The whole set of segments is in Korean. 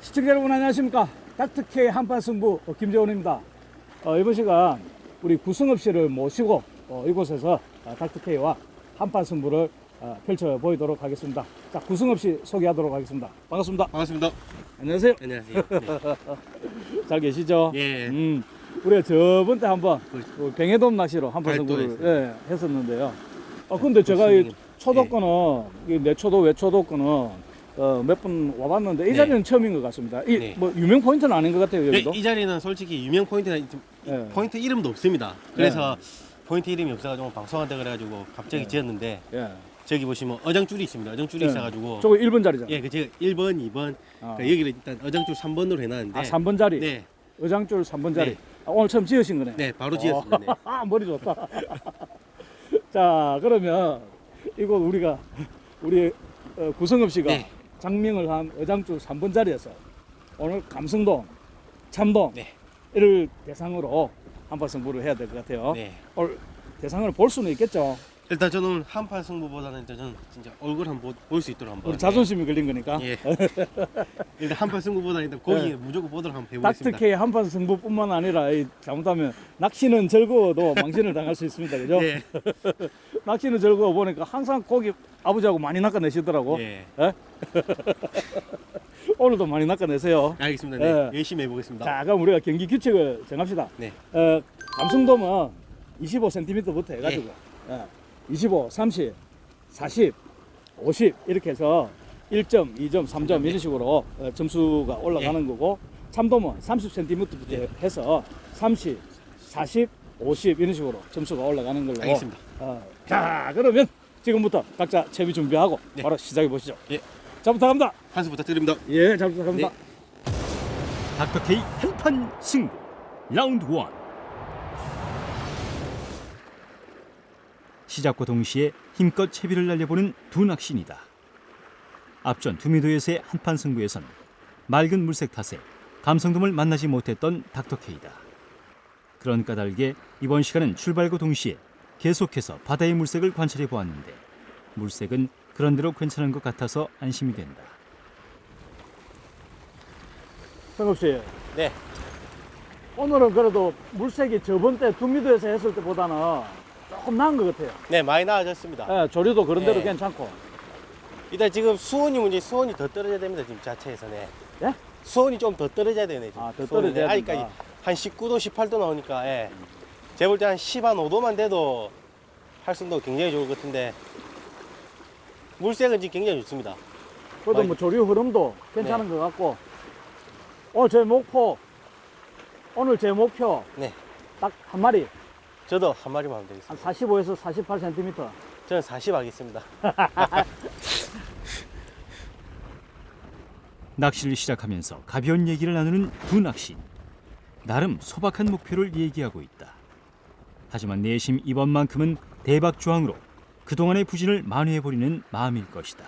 시청자 여러분 안녕하십니까 닥터케이 한판 승부 어, 김재원입니다 어, 이번 시간 우리 구승업 씨를 모시고 어, 이곳에서 어, 닥터케이와 한판 승부를 어, 펼쳐 보이도록 하겠습니다 자 구승업 씨 소개하도록 하겠습니다 반갑습니다 반갑습니다. 안녕하세요 안녕하세요. 네. 잘 계시죠 예. 음, 우리가 저번 때 한번 그렇죠. 그 병해돔 낚시로 승부를 발도했어요. 예, 했었는데요 어, 근데 제가 이 무슨 초도 예. 거는 이 내초도 외초도 거는 어, 몇 번 와봤는데 이 네. 자리는 처음인 것 같습니다. 이 네. 뭐 유명 포인트는 아닌 것 같아요 네, 여기도. 이 자리는 솔직히 유명 포인트나 좀 예. 포인트 이름도 없습니다. 그래서 포인트 이름이 없어가지고 방송한다 그래가지고 갑자기 네. 지었는데 예. 저기 보시면 어장줄이 있습니다. 어장줄이 네. 있어가지고 저거 1번 자리잖아. 예, 그 제가 1번, 2번 아. 그러니까 여기를 일단 어장줄 3번으로 해놨는데 아 3번 자리. 네, 의장줄 3번 자리. 네. 아, 오늘 처음 지으신 거네. 네, 바로 지었습니다. 네. 아 머리 좋다. 자 그러면 이거 우리가 우리 어, 구성엽 씨가 네. 장명을 한 의장줄 3번 자리에서 오늘 감성동, 참동 네. 이를 대상으로 한판 승부를 해야 될 것 같아요. 네. 오늘 대상을 볼 수는 있겠죠. 일단 저는 한판 승부보다는 저는 진짜 얼굴 한번 볼 수 있도록 한번 우리 자존심이 걸린 거니까. 예. 일단 한판 승부보다는 일단 고기 네. 무조건 보도록 한번 해보겠습니다. 닥터케이 한판 승부뿐만 아니라 이 잘못하면 낚시는 즐거워도 망신을 당할 수 있습니다. 그죠? 네. 낚시는 즐거워 보니까 항상 고기 아버지하고 많이 낚아내시더라고. 예. 오늘도 많이 낚아내세요. 알겠습니다. 네. 예. 열심히 해보겠습니다. 자, 그럼 우리가 경기 규칙을 정합시다. 네. 어, 감성돔은 25cm부터 해가지고 네. 예, 25, 30, 40, 50 이렇게 해서 1점, 2점, 3점 네. 이런 식으로 어, 점수가 올라가는 거고 참돔은 30cm부터 네. 해서 30, 40, 50 이런 식으로 점수가 올라가는 걸로 알겠습니다. 어, 자 그러면 지금부터 각자 채비 준비하고 네. 바로 시작해 보시죠. 예. 자 부탁합니다. 한수 부탁드립니다. 예, 잘 부탁합니다. 네. 닥터 K 한판 승부 라운드 1 시작과 동시에 힘껏 채비를 날려보는 두 낚시인이다. 앞전 두미도에서의 한판 승부에선 맑은 물색 탓에 감성돔을 만나지 못했던 닥터 K다. 그런 까닭에 이번 시간은 출발과 동시에 계속해서 바다의 물색을 관찰해 보았는데 물색은 그런대로 괜찮은 것 같아서 안심이 된다. 성엽 씨, 네. 오늘은 그래도 물색이 저번 때 두미도에서 했을 때보다는 조금 나은 것 같아요. 네, 많이 나아졌습니다. 예, 조류도 그런 대로 네. 괜찮고. 일단 지금 수온이 문제, 수온이 더 떨어져야 됩니다. 지금 자체에서는. 예? 수온이 좀 더 떨어져야 되네. 지금. 아, 더 수온이. 떨어져야 아직까지 된다. 한 19도, 18도 나오니까, 예. 제가 볼 때 한 10, 한 5도만 돼도 활성도 굉장히 좋을 것 같은데, 물색은 지금 굉장히 좋습니다. 그래도 많이- 뭐 조류 흐름도 괜찮은 것 같고. 오늘 제 목표, 오늘 제 목표 네. 딱 한 마리, 저도 한 마리만 하면 되겠습니다. 한 45에서 48cm. 저는 40 하겠습니다. 낚시를 시작하면서 가벼운 얘기를 나누는 두 낚시인. 나름 소박한 목표를 얘기하고 있다. 하지만 내심 이번만큼은 대박 조항으로 그동안의 부진을 만회해버리는 마음일 것이다.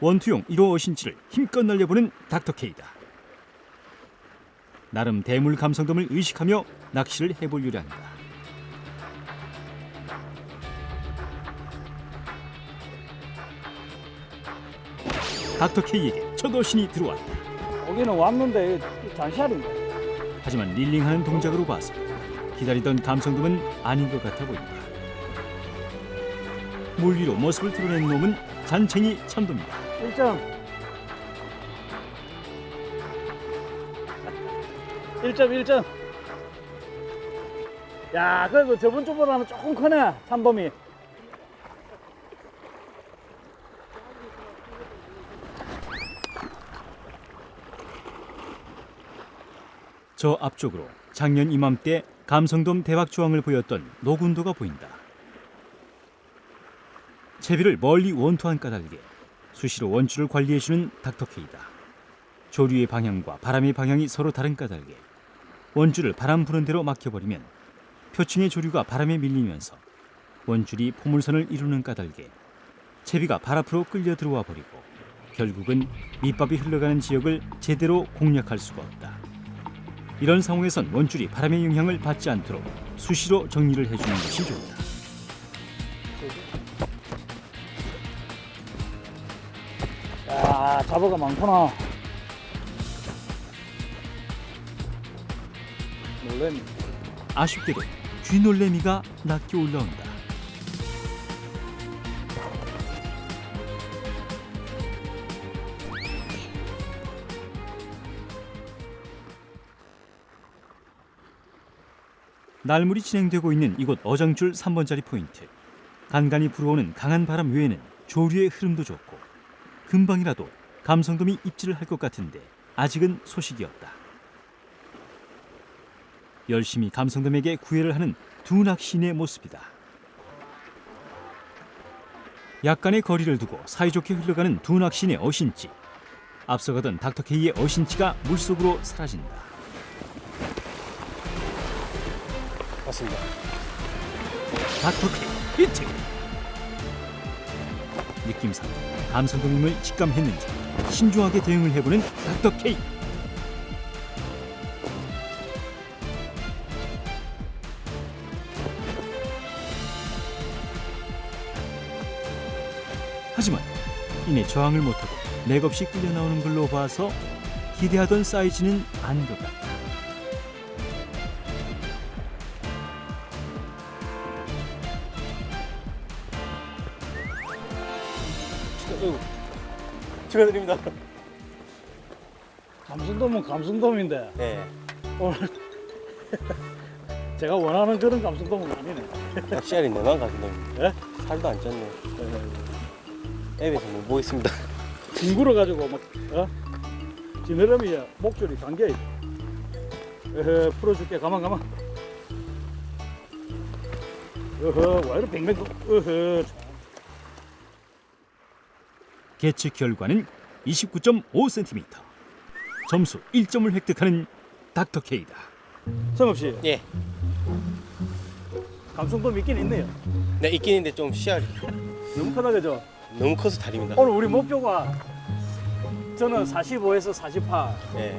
원투용 1호 어신치를 힘껏 날려보는 닥터 K다. 나름 대물 감성돔을 의식하며 낚시를 해볼 요량이다. 닥터 K에게 첫 어신이 들어왔다. 여기는 왔는데 잔시알인가? 하지만 릴링하는 동작으로 봐서 기다리던 감성돔은 아닌 것 같아 보인다. 물 위로 모습을 드러낸 놈은 잔챙이 참돔이다. 1점. 1점, 1점. 야, 그래도 저번 주보다는 조금 크네, 참돔이. 저 앞쪽으로 작년 이맘때 감성돔 대박 조항을 보였던 노군도가 보인다. 채비를 멀리 원투한 까닭에 수시로 원줄을 관리해주는 닥터 K다. 조류의 방향과 바람의 방향이 서로 다른 까닭에 원줄을 바람 부는 대로 막혀버리면 표층의 조류가 바람에 밀리면서 원줄이 포물선을 이루는 까닭에 채비가 발 앞으로 끌려 들어와 버리고 결국은 밑밥이 흘러가는 지역을 제대로 공략할 수가 없다. 이런 상황에선 원줄이 바람의 영향을 받지 않도록 수시로 정리를 해주는 것이 좋다. 야, 잡어가 많구나. 놀래미. 아쉽게도 쥐놀래미가 낮게 올라온다. 날물이 진행되고 있는 이곳 어장줄 3번짜리 포인트. 간간히 불어오는 강한 바람 외에는 조류의 흐름도 좋고 금방이라도 감성돔이 입질을 할 것 같은데 아직은 소식이 없다. 열심히 감성돔에게 구애를 하는 두 낚시인의 모습이다. 약간의 거리를 두고 사이좋게 흘러가는 두 낚시인의 어신지. 앞서가던 닥터케이의 어신지가 물속으로 사라진다. 맞습니다. 닥터케이 히트! 느낌상 감성돔임을 직감했는지 신중하게 대응을 해보는 닥터케이. 이내 저항을 못하고 맥없이 끌려 나오는 걸로 봐서 기대하던 사이즈는 아닌 것 같다. 어이구. 축하드립니다. 감성돔은 감성돔인데 네. 오늘 제가 원하는 그런 감성돔은 아니네. 낚시알이 너만 가신다. 예? 살도 안 쪘네. 앱에서 못 보겠습니다. 뒹굴어 가지고 막 어? 지느러미 목줄이 당겨 있어. 에헤 풀어줄게 가만 가만. 어허 와 이렇게 뱅뱅 어허 계측 결과는 29.5cm. 점수 1점을 획득하는 닥터 K다. 성업 씨 예. 감성돔 있긴 있네요. 네, 있긴 있는데 좀 씨알이 너무 그죠? 너무 커서 다립니다. 오늘 우리 목표가 저는 45에서 48 예.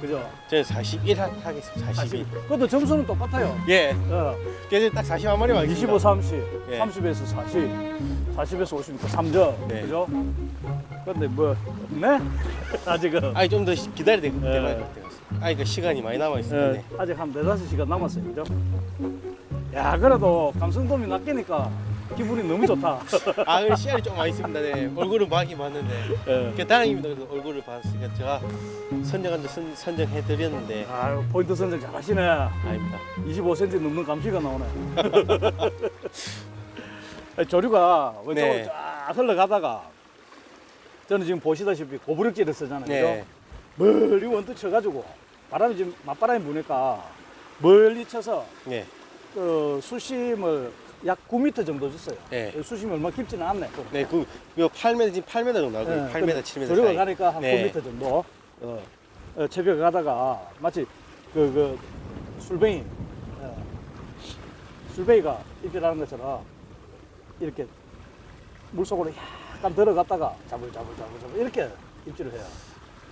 그죠? 저는 41 하, 하겠습니다. 41. 그것도 점수는 똑같아요. 예. 어, 그래서 딱 40한 마리 만 25, 30, 예. 30에서 40, 40에서 50니까 3점, 네. 그죠? 근데 뭐 없네? 아직은 아니 좀 더 기다려야 될 예. 것 같아요. 아니 그 시간이 많이 남아 예, 있는데. 아직 한 네다섯 시간 남았어요, 그죠? 야, 그래도 감성돔이 낚이니까 기분이 너무 좋다. 아, 근데 씨알이 좀 많이 있습니다. 네. 얼굴은 봐긴 봤는데. 예. 그 다행입니다. 그래서 얼굴을 봤으니까 제가 선정한 데 선, 선정해 드렸는데 아, 포인트 선정 잘하시네. 아닙니다. 25cm 넘는 감시가 나오네. 아니, 조류가 왼쪽으로 네. 쫙 흘러가다가 저는 지금 보시다시피 고부력질을 쓰잖아요. 네. 그죠? 멀리 원투 쳐가지고 바람이 지금 맞바람이 부니까 멀리 쳐서 네. 그 수심을 약 9m 정도 줬어요. 네. 수심이 얼마 깊지는 않네. 또. 네, 그, 이거 8m, 지금 8m 정도 나고요. 예, 8m, 근데 7m. 조류가 사이. 가니까 한 네. 9m 정도 어, 어, 새벽에 가다가 마치 그, 그 술뱅이 어, 술뱅이가 입질하는 것처럼 이렇게 물속으로 약간 들어갔다가 잡을 잡을 잡을 잡을 이렇게 입질을 해요.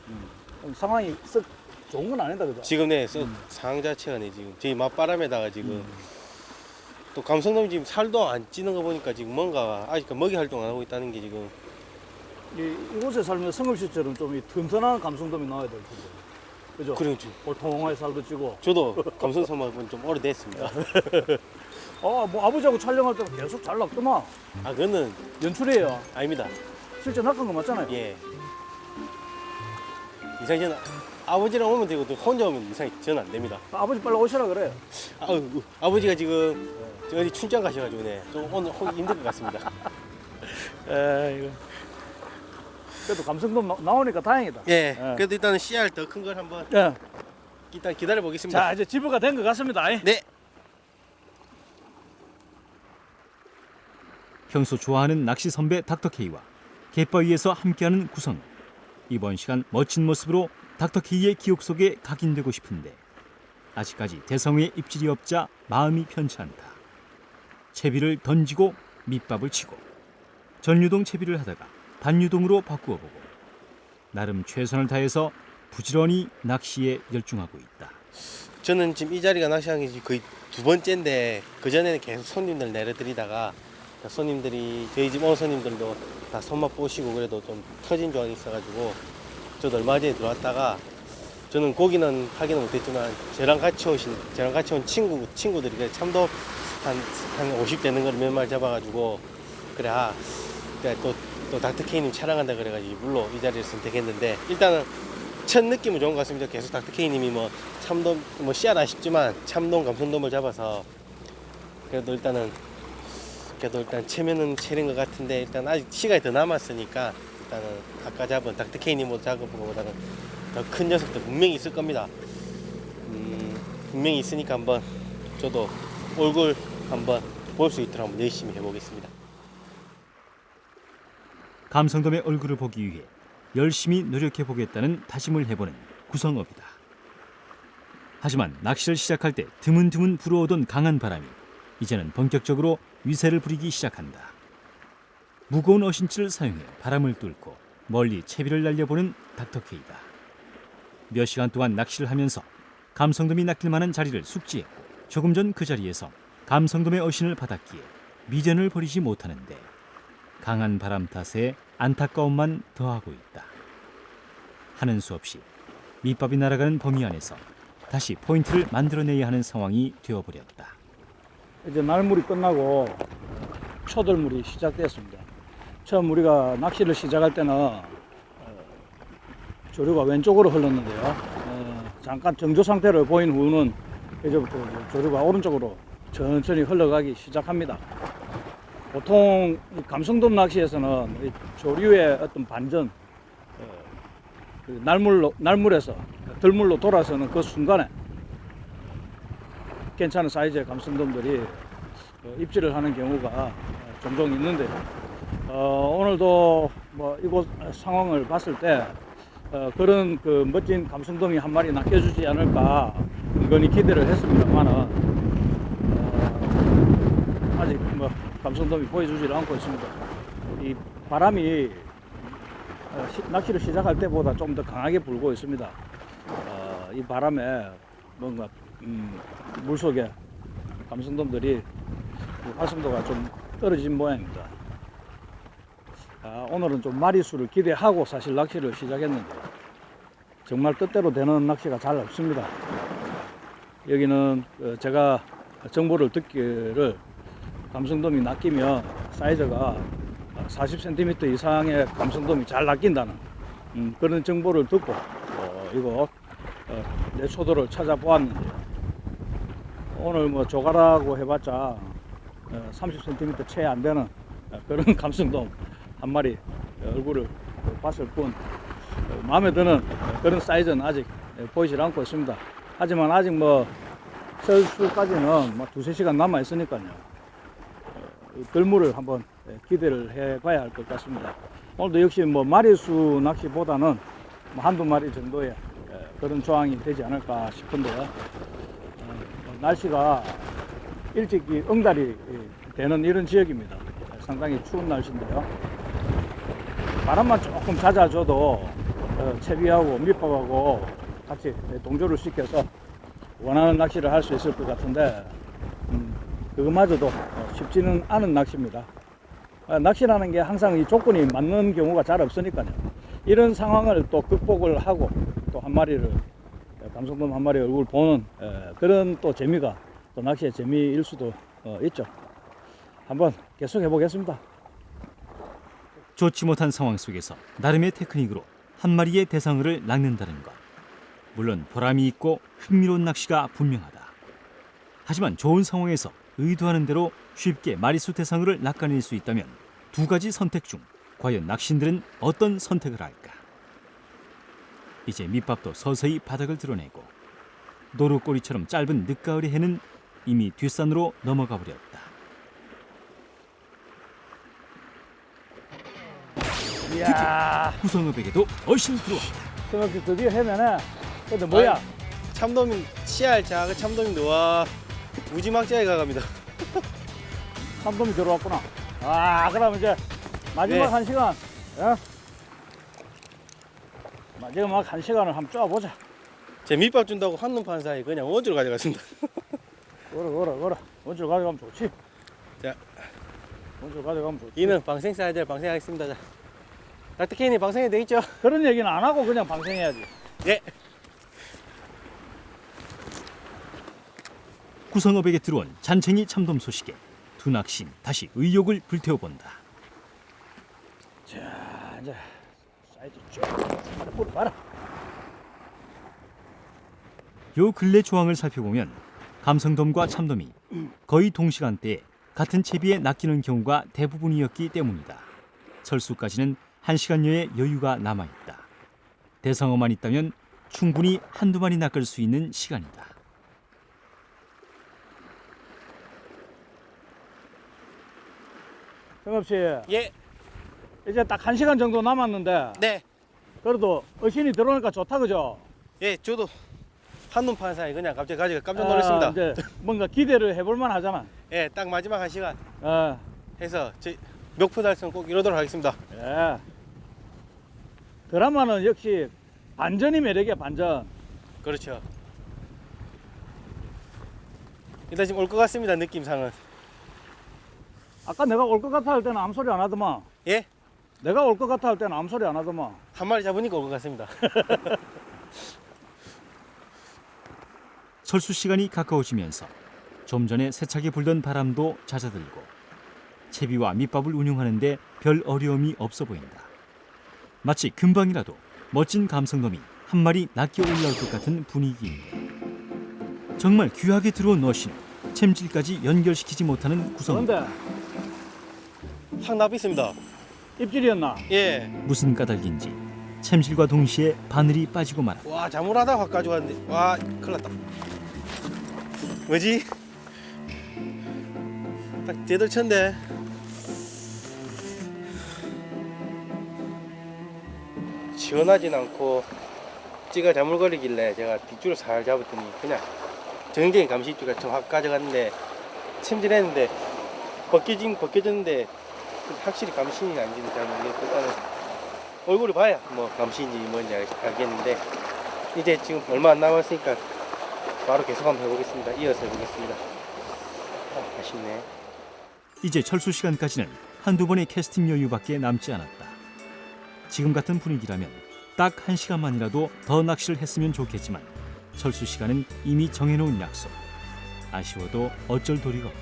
음, 상황이 썩 좋은 건 아니다 그죠? 지금 네, 서 상황 자체가 네, 지금 저희 맞바람에다가 지금 음. 또 감성돔이 지금 살도 안 찌는 거 보니까 지금 뭔가 아직 먹이 활동 안 하고 있다는 게 지금 이, 이곳에 살면 성읍시처럼 좀 이 튼튼한 감성돔이 나와야 될 텐데. 그죠? 그리고 지금 보통하게 살도 찌고. 저도 감성돔은 좀 오래됐습니다. 아, 뭐 아버지하고 촬영할 때는 계속 잘 낚더만. 아, 그거는 연출이에요. 아닙니다. 실제 낚은 거 맞잖아요. 예. 이상이 저는 아버지랑 오면 되고 또 혼자 오면 이상이 저는 안 됩니다. 아버지 빨리 오시라 그래요. 아, 아버지가 지금 저 어디 출장 가셔가지고 네, 좀 오늘 오기 힘들 것 같습니다. 에이고. 그래도 감성도 나- 나오니까 다행이다. 예. 예. 그래도 일단은 CR 더 큰 걸 한번 예. 일단 기다려 보겠습니다. 자, 이제 지부가 된 것 같습니다. 네. 평소 좋아하는 낚시 선배 닥터 K와 갯바위에서 함께하는 구성. 이번 시간 멋진 모습으로 닥터 K의 기억 속에 각인되고 싶은데 아직까지 대성의 입질이 없자 마음이 편치 않다. 채비를 던지고 밑밥을 치고 전유동 채비를 하다가 반유동으로 바꾸어 보고 나름 최선을 다해서 부지런히 낚시에 열중하고 있다. 저는 지금 이 자리가 낚시한 게 거의 두 번째인데 그 전에는 계속 손님들 내려드리다가 손님들이 저희 집 오는 손님들도 다 손맛 보시고 그래도 좀 터진 조항이 있어가지고 저도 얼마 전에 들어왔다가 저는 고기는 하기는 못했지만 저랑 같이 오신 저랑 같이 온 친구 친구들이 참도 한 한 50 되는 걸 몇 마리 잡아가지고 그래 아 그래 또 또 닥터 K님 촬영한다 그래가지고 물로 이 자리에 있으면 되겠는데 일단은 첫 느낌은 좋은 것 같습니다. 계속 닥터 K님이 뭐 참돔 뭐 씨앗 아쉽지만 참돔 감성돔을 잡아서 그래도 일단은 그래도 일단 체면은 체린 것 같은데 일단 아직 시간이 더 남았으니까 일단은 아까 잡은 닥터 K님 잡은 것보다는 더 큰 녀석들 분명히 있을 겁니다. 음, 분명히 있으니까 한번 저도 얼굴 한번 볼 수 있도록 한번 열심히 해보겠습니다. 감성돔의 얼굴을 보기 위해 열심히 노력해 보겠다는 다짐을 해보는 구성업이다. 하지만 낚시를 시작할 때 드문드문 불어오던 강한 바람이 이제는 본격적으로 위세를 부리기 시작한다. 무거운 어신치를 사용해 바람을 뚫고 멀리 채비를 날려보는 닥터케이다. 몇 시간 동안 낚시를 하면서 감성돔이 낚일 만한 자리를 숙지했고 조금 전 그 자리에서 감성돔의 어신을 받았기에 미전을 버리지 못하는데 강한 바람 탓에 안타까움만 더하고 있다. 하는 수 없이 밑밥이 날아가는 범위 안에서 다시 포인트를 만들어내야 하는 상황이 되어버렸다. 이제 날물이 끝나고 초들물이 시작됐습니다. 처음 우리가 낚시를 시작할 때는 어, 조류가 왼쪽으로 흘렀는데요. 어, 잠깐 정조 상태를 보인 후는 이제부터 조류가 오른쪽으로 천천히 흘러가기 시작합니다. 보통 이 감성돔 낚시에서는 이 조류의 어떤 반전, 어, 그 날물로, 날물에서 들물로 돌아서는 그 순간에 괜찮은 사이즈의 감성돔들이 어, 입질을 하는 경우가 어, 종종 있는데 어, 오늘도 뭐 이곳 상황을 봤을 때 어, 그런 그 멋진 감성돔이 한 마리 낚여주지 않을까 은근히 기대를 했습니다만은 어, 아직 뭐 감성돔이 보여주질 않고 있습니다. 이 바람이 어, 시- 낚시를 시작할 때보다 좀 더 강하게 불고 있습니다. 어, 이 바람에 뭔가 음, 물속에 감성돔들이 그 활성도가 좀 떨어진 모양입니다. 아, 오늘은 좀 마리수를 기대하고 사실 낚시를 시작했는데 정말 뜻대로 되는 낚시가 잘 없습니다. 여기는 어, 제가 정보를 듣기를 감성돔이 낚이면 사이즈가 40cm 이상의 감성돔이 잘 낚인다는 음, 그런 정보를 듣고 어, 이거 어, 내 초도를 찾아보았는데 오늘 뭐 조가라고 해봤자 어, 30cm 채 안 되는 어, 그런 감성돔 한 마리 어, 얼굴을 봤을 뿐 어, 마음에 드는 어, 그런 사이즈는 아직 예, 보이질 않고 있습니다. 하지만 아직 뭐 철수까지는 뭐 두세 시간 남아 있으니까요. 들물을 한번 예, 기대를 해 봐야 할 것 같습니다. 오늘도 역시 뭐 마리수 낚시보다는 뭐 한두 마리 정도의 예, 그런 조항이 되지 않을까 싶은데요. 어, 뭐 날씨가 일찍이 응달이 되는 이런 지역입니다. 상당히 추운 날씨인데요. 바람만 조금 잦아줘도 어, 채비하고 밑밥하고 같이 동조를 시켜서 원하는 낚시를 할 수 있을 것 같은데 음, 그것마저도 어, 쉽지는 않은 낚시입니다. 아, 낚시라는 게 항상 이 조건이 맞는 경우가 잘 없으니까요. 이런 상황을 또 극복을 하고 또 한 마리를 에, 감성돔 한 마리 얼굴 보는 에, 그런 또 재미가 또 낚시의 재미일 수도 어, 있죠. 한번 계속 해보겠습니다. 좋지 못한 상황 속에서 나름의 테크닉으로 한 마리의 대상어를 낚는다는 것. 물론 보람이 있고 흥미로운 낚시가 분명하다. 하지만 좋은 상황에서 의도하는 대로 쉽게 마리수 대상어를 낚아낼 수 있다면 두 가지 선택 중 과연 낚신들은 어떤 선택을 할까? 이제 밑밥도 서서히 바닥을 드러내고 노루꼬리처럼 짧은 늦가을의 해는 이미 뒷산으로 넘어가 버렸다. 이야, 구성업에게도 얼씬 들어왔다. 생각해 드디어 해면은 근데 뭐야? 참돔이 씨알 작은 참돔인데 와 무지막지하게 가갑니다. 참돔이 들어왔구나. 아, 그럼 이제 마지막 네. 한 시간, 예? 마지막 한 시간을 한번 쪼아보자. 제 밑밥 준다고 한눈 판 사이 그냥 원주로 가져갔습니다. 그래 그래 그래 원줄 가져가면 좋지 자. 원줄 가져가면 좋지 이는 방생 써야 될 방생하겠습니다. 자. 닥터케이님 방생이 돼 있죠? 그런 얘기는 안 하고 그냥 방생해야지 예. 구성업에게 들어온 잔챙이 참돔 소식에 두 낚시인 다시 의욕을 불태워본다. 자 이제 사이즈 쭉 봐라 요 근래 조항을 살펴보면 감성돔과 참돔이 거의 동시간대에 같은 채비에 낚이는 경우가 대부분이었기 때문이다. 철수까지는 한 시간여의 여유가 남아 있다. 대성어만 있다면 충분히 한두 마리 낚을 수 있는 시간이다. 정엽씨 예. 이제 딱 한 시간 정도 남았는데 네. 그래도 어신이 들어오니까 좋다 그죠? 예, 저도 한눈 판 사이 그냥 갑자기 가지고 깜짝 놀랐습니다. 아, 이제 뭔가 기대를 해볼만 하잖아 예, 딱 마지막 한 시간 어, 해서 저 목표 달성 꼭 이루도록 하겠습니다. 예. 드라마는 역시 반전이 매력이야 반전 그렇죠. 일단 지금 올 것 같습니다. 느낌상은. 아까 내가 올 것 같아 할 때는 아무 소리 안 하더만 예? 내가 올 것 같아 할 때는 아무 소리 안 하더만 한 마리 잡으니까 올 것 같습니다. 철수 시간이 가까워지면서 좀 전에 세차게 불던 바람도 잦아들고 채비와 밑밥을 운용하는데 별 어려움이 없어 보인다. 마치 금방이라도 멋진 감성돔이 한 마리 낚여 올라올 것 같은 분위기인데 정말 귀하게 들어온 어신 챔질까지 연결시키지 못하는 구성 그런데 확 나비습니다. 입질이었나? 예. 무슨 까닭인지 챔질과 동시에 바늘이 빠지고 말아 와, 자물하다 확 가져갔는데. 와, 큰일 났다. 뭐지? 딱 제대로 쳤는데. 시원하진 않고 찌가 자물거리길래 제가 뒷줄을 살 잡았더니 그냥 정적인 감시줄가 저확 가져갔는데 침질했는데 벗겨진 벗겨졌는데 확실히 감신이 잘 모르겠고 일단은 얼굴을 봐야 뭐 감시인지 뭔지 알, 알겠는데 이제 지금 얼마 안 남았으니까 바로 계속 한번 해보겠습니다. 이어서 해보겠습니다. 아, 아쉽네. 이제 철수 시간까지는 한두 번의 캐스팅 여유밖에 남지 않았다. 지금 같은 분위기라면 딱 한 시간만이라도 더 낚시를 했으면 좋겠지만 철수 시간은 이미 정해놓은 약속. 아쉬워도 어쩔 도리가 없다.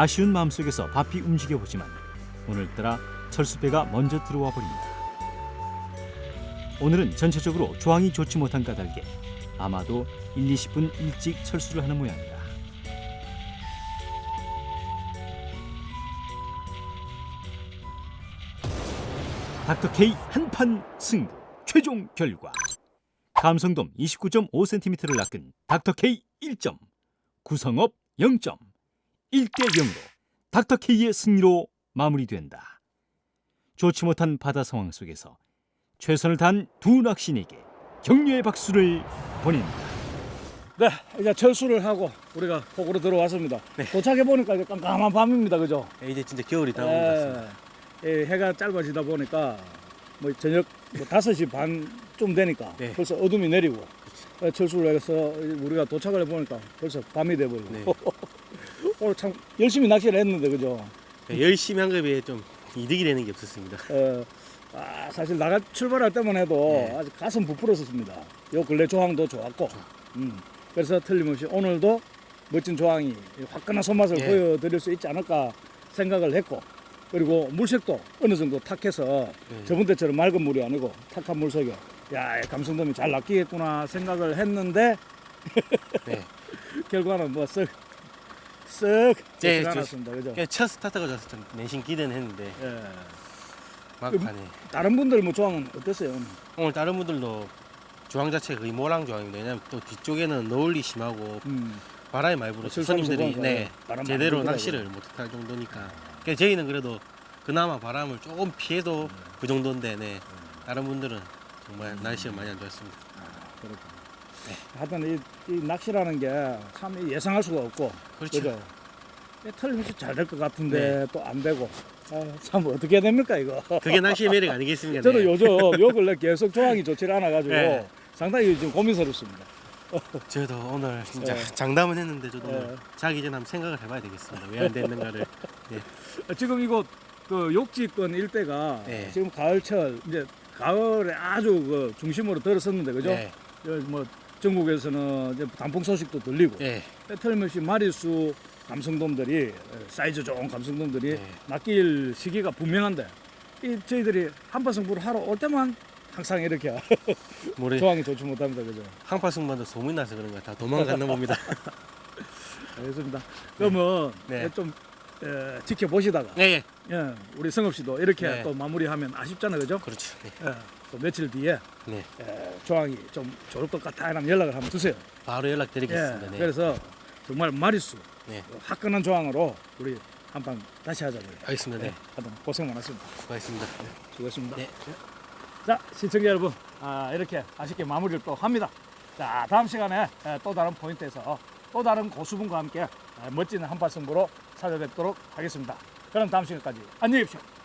아쉬운 마음속에서 바삐 움직여 보지만 오늘따라 철수배가 먼저 들어와 버린다. 오늘은 전체적으로 조항이 좋지 못한 까닭에 아마도 1, 20분 일찍 철수를 하는 모양이다. 닥터 K 한판 승부 최종 결과 감성돔 29.5cm를 낚은 닥터 K 1점 구성업 0점 1대 0으로 닥터 K의 승리로 마무리된다. 좋지 못한 바다 상황 속에서 최선을 다한 두 낚시인에게 격려의 박수를 보낸다. 네 이제 철수를 하고 우리가 폭으로 들어왔습니다 도착해 보니까 이제 깜깜한 밤입니다 그죠? 네, 이제 진짜 겨울이 다가온 것 같습니다. 예, 예, 해가 짧아지다 보니까 뭐 저녁 뭐 5시 반쯤 되니까 네. 벌써 어둠이 내리고 예, 철수를 해서 우리가 도착을 해 보니까 벌써 밤이 돼 버리고 네. 오늘 참 열심히 낚시를 했는데 그죠? 네, 열심히 한 거에 비해 좀 이득이 되는 게 없었습니다. 어, 아, 사실 나가 출발할 때만 해도 네. 아주 가슴 부풀었었습니다. 요 근래 조항도 좋았고, 음, 그래서 틀림없이 오늘도 멋진 조항이 화끈한 손맛을 예. 보여드릴 수 있지 않을까 생각을 했고, 그리고 물색도 어느 정도 탁해서 네. 저번 때처럼 맑은 물이 아니고 탁한 물색에 야, 이 감성돔이 잘 낚이겠구나 생각을 했는데 네. 결과는 뭐 쓱, 쓱 네, 저- 않았습니다. 그죠? 그냥 첫 스타트가 좋아서 좀 내심 기대는 했는데 예. 막판에 다른 분들 뭐 조항은 어땠어요? 오늘? 다른 분들도 조항 자체가 거의 모랑 조항입니다. 왜냐면 또 뒤쪽에는 노을이 심하고 음. 바람이 많이 불어서 손님들이 보니까 네, 바람 많이 제대로 불더라고요. 낚시를 못할 정도니까 그래서 저희는 그래도 그나마 바람을 조금 피해도 그 정도인데 네. 다른 분들은 정말 날씨가 많이 안 좋았습니다. 그렇군요. 하여튼 이, 이 낚시라는 게 참 예상할 수가 없고 그렇죠. 그죠? 틀림없이 잘 될 것 같은데 또 안 되고 아, 참 어떻게 해야 됩니까 이거 그게 낚시의 매력 아니겠습니까? 저는 네. 요즘 요 근래 계속 조항이 좋지를 않아 가지고 네. 상당히 지금 고민스럽습니다 저도 오늘 진짜 네. 장담은 했는데 저도 오늘 네. 자기 전에 한번 생각을 해봐야 되겠습니다. 왜 안 됐는가를. 지금 이곳 그 욕지권 일대가 네. 지금 가을철 이제 가을에 아주 그 중심으로 들어섰는데 그죠? 네. 여기 뭐 전국에서는 이제 단풍 소식도 들리고 네. 틀림없이 마리수 감성돔들이 사이즈 좋은 감성돔들이 네. 낚일 시기가 분명한데 이 저희들이 한파승부를 하러 올 때만 항상 이렇게 모래 조항이 좋지 못합니다 그죠? 항파승만도 소문 나서 그런 거다 도망갔나 봅니다. 알겠습니다. 그러면 네. 좀 에, 지켜보시다가 네. 예, 우리 성업 씨도 이렇게 네. 또 마무리하면 아쉽잖아요, 그죠? 그렇죠. 네. 예, 또 며칠 뒤에 네. 에, 조항이 좀 좋을 것 같아 하면 연락을 한번 주세요. 바로 연락드리겠습니다. 예, 네. 그래서 정말 마리수 네. 화끈한 조항으로 우리 한판 다시 하자고요. 알겠습니다. 네. 하여튼 고생 많았습니다. 수고하셨습니다. 수고했습니다. 네. 자, 시청자 여러분, 아, 이렇게 아쉽게 마무리를 또 합니다. 자, 다음 시간에 에, 또 다른 포인트에서 또 다른 고수분과 함께 에, 멋진 한파 승부로 찾아뵙도록 하겠습니다. 그럼 다음 시간까지 안녕히 계십시오.